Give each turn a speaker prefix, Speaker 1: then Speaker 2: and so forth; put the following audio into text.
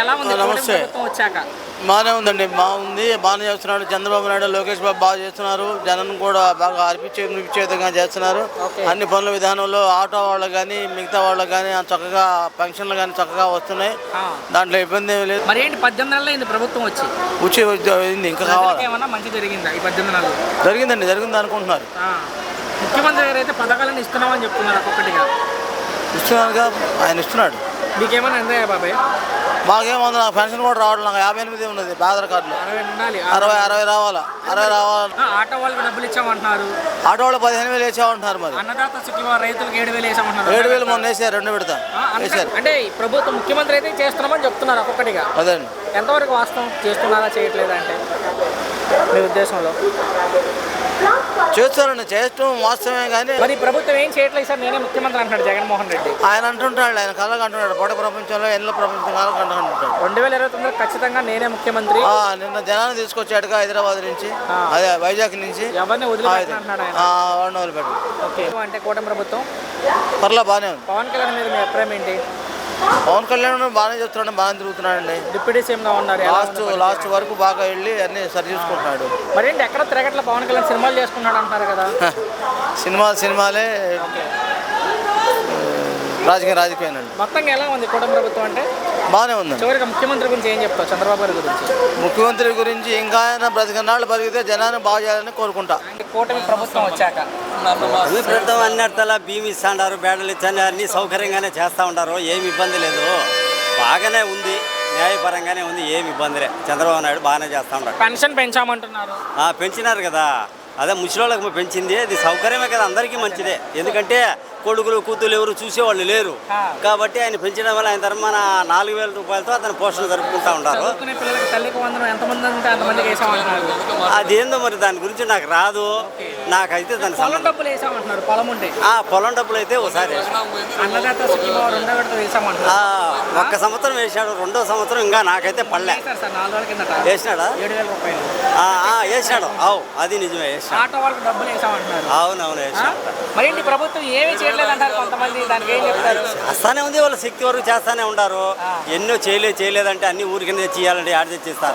Speaker 1: ఎలా ఉంది
Speaker 2: నమస్తే.
Speaker 1: వచ్చాక?
Speaker 2: బాగానే ఉందండి. బాగుంది బాగానే చేస్తున్నాడు చంద్రబాబు నాయుడు లోకేష్ బాబు బాగా చేస్తున్నారు. జనం కూడా బాగా అర్పించే విధంగా చేస్తున్నారు. అన్ని పనుల విధానంలో ఆటో వాళ్ళకి కానీ మిగతా వాళ్ళకి కానీ చక్కగా పెన్షన్లు కానీ చక్కగా వస్తున్నాయి. దాంట్లో ఇబ్బంది ఏమీ లేదు.
Speaker 1: మరి ఏంటి పద్దెనిమిది నెలలు అయింది ప్రభుత్వం వచ్చి?
Speaker 2: అయింది. ఇంకా కావాలి?
Speaker 1: ఏమన్నా మంచి జరిగిందా ఈ పద్దెనిమిది నెలలు?
Speaker 2: జరిగిందండి జరిగింది అనుకుంటున్నారు.
Speaker 1: ముఖ్యమంత్రి గారు అయితే పథకాలను ఇస్తున్నామని చెప్తున్నారు ఒక్కొక్కటిగా
Speaker 2: ఇస్తున్నారుగా? ఆయన ఇస్తున్నాడు.
Speaker 1: మీకేమన్నా అందాయా బాబాయ్?
Speaker 2: మాకేముంది? నాకు పెన్షన్ కూడా రావడం నాకు యాభై ఎనిమిది ఉన్నది ఆధార్ కార్డులో.
Speaker 1: అరవై ఉండాలి.
Speaker 2: అరవై రావాలా? అరవై రావాలి?
Speaker 1: ఆటో వాళ్ళకి డబ్బులు ఇచ్చామంటున్నారు.
Speaker 2: ఆటో వాళ్ళు పదిహేను వేలు వేసామంటున్నారు మరి.
Speaker 1: అన్నదాత రైతులకు ఏడు వేలు వేసామంటున్నారు.
Speaker 2: ఏడు వేలు మొన్న వేసారు రెండు విడత వేసారు.
Speaker 1: అంటే ప్రభుత్వం ముఖ్యమంత్రి అయితే చేస్తున్నామని చెప్తున్నారు ఒక్కొక్కటిగా.
Speaker 2: అదండి
Speaker 1: ఎంతవరకు వాస్తవం? చేస్తున్నారా చేయట్లేదా అంటే? మీ ఉద్దేశంలో?
Speaker 2: చేస్తారండి చేయటం వాస్తవమే కానీ
Speaker 1: మరి ప్రభుత్వం ఏం చేయట్లేదు సార్? నేనే ముఖ్యమంత్రి అంటున్నాడు జగన్మోహన్ రెడ్డి.
Speaker 2: ఆయన అంటుంటాడు ఆయన కళ్ళకు అంటున్నాడు పొడ ప్రపంచంలో ఎన్నో ప్రపంచం కాలకు అంటుంటాడు
Speaker 1: రెండు వేల ఇరవై తొమ్మిది ఖచ్చితంగా నేనే ముఖ్యమంత్రి.
Speaker 2: నిన్న జనాన్ని తీసుకొచ్చాడుగా హైదరాబాద్ నుంచి అదే వైజాగ్ నుంచి.
Speaker 1: ఎవరిని వదిలిపెట్టను అంటున్నాడు ఆయన.
Speaker 2: వాడిని వదిలిపెట్టు.
Speaker 1: ఓకే. అంటే కూటమి ప్రభుత్వం?
Speaker 2: పర్లా బాగానే ఉంది.
Speaker 1: పవన్ కళ్యాణ్ మీద మీ అభిప్రాయం ఏంటి?
Speaker 2: పవన్ కళ్యాణ్ బాగానే చెప్తున్నాడు బాగానే తిరుగుతున్నాడండి.
Speaker 1: డిప్యూటీ సీఎంగా ఉన్నారు
Speaker 2: లాస్ట్? లాస్ట్ వరకు బాగా వెళ్ళి అన్ని సరి చూసుకుంటున్నాడు.
Speaker 1: మరేంటి ఎక్కడ తిరగట్ల పవన్ కళ్యాణ్? సినిమాలు చేసుకున్నాడు అంటారు కదా.
Speaker 2: సినిమాలు సినిమాలే రాజకీయం రాజకీయం
Speaker 1: మొత్తంగా ఎలా ఉంది కూటమి ప్రభుత్వం అంటే?
Speaker 2: బాగానే ఉందండి.
Speaker 1: చివరికి ముఖ్యమంత్రి గురించి ఏం చెప్తావు? చంద్రబాబు గారి గురించి.
Speaker 2: ముఖ్యమంత్రి గురించి ఇంకా ఆయన బ్రతికన్నాళ్ళు బతికితే జనాన్ని బాగు చేయాలని కోరుకుంటా.
Speaker 1: కూటమి ప్రభుత్వం వచ్చాక.
Speaker 3: అభిప్రాయం అన్ని అర్థాల భీమి ఇస్తాండారు బేడలు ఇచ్చాను అన్ని సౌకర్యంగానే చేస్తూ ఉంటారు ఏమి ఇబ్బంది లేదు. బాగానే ఉంది. న్యాయపరంగానే ఉంది. ఏమి ఇబ్బంది లేదు. చంద్రబాబు నాయుడు బాగానే చేస్తూ ఉంటాడు
Speaker 1: పెన్షన్ పెంచామంటున్నారు.
Speaker 3: ఆ, పెంచినారు కదా. అదే ముసలోళ్ళకి పెంచింది. అది సౌకర్యమే కదా. అందరికీ మంచిదే. ఎందుకంటే కొడుకులు కూతురు ఎవరు చూసేవాళ్ళు లేరు. కాబట్టి ఆయన పెంచడం వల్ల ఆయన తరఫున నాలుగు వేల రూపాయలతో అతను పోషణ జరుపుకుంటూ ఉంటారు అదేందో మరి దాని గురించి నాకు రాదు. నాకైతే దాని
Speaker 1: పొలం డబ్బులు వేసామంటున్నారు పొలం ఉంటే.
Speaker 3: ఆ, పొలం డబ్బులు అయితే ఒకసారి. ఒక్క సంవత్సరం వేసాడు రెండో సంవత్సరం ఇంకా నాకైతే పడలే. వేసినాడా
Speaker 1: ఏడు వేల రూపాయలు.
Speaker 3: ఆ, ఆ, వేసినాడు. అవు అది నిజమే వేసినాడు.
Speaker 1: వేసామంటున్నారు.
Speaker 3: అవునవును? వేసినాడు.
Speaker 1: ప్రభుత్వం ఏమీ
Speaker 3: చేస్తానే ఉంది వాళ్ళ శక్తి వరకు చేస్తానే ఉంటారు ఎన్నో చేయలేదు చేయలేదంటే అన్ని ఊరికి చేయాలంటే ఆడ తెచ్చిస్తారు.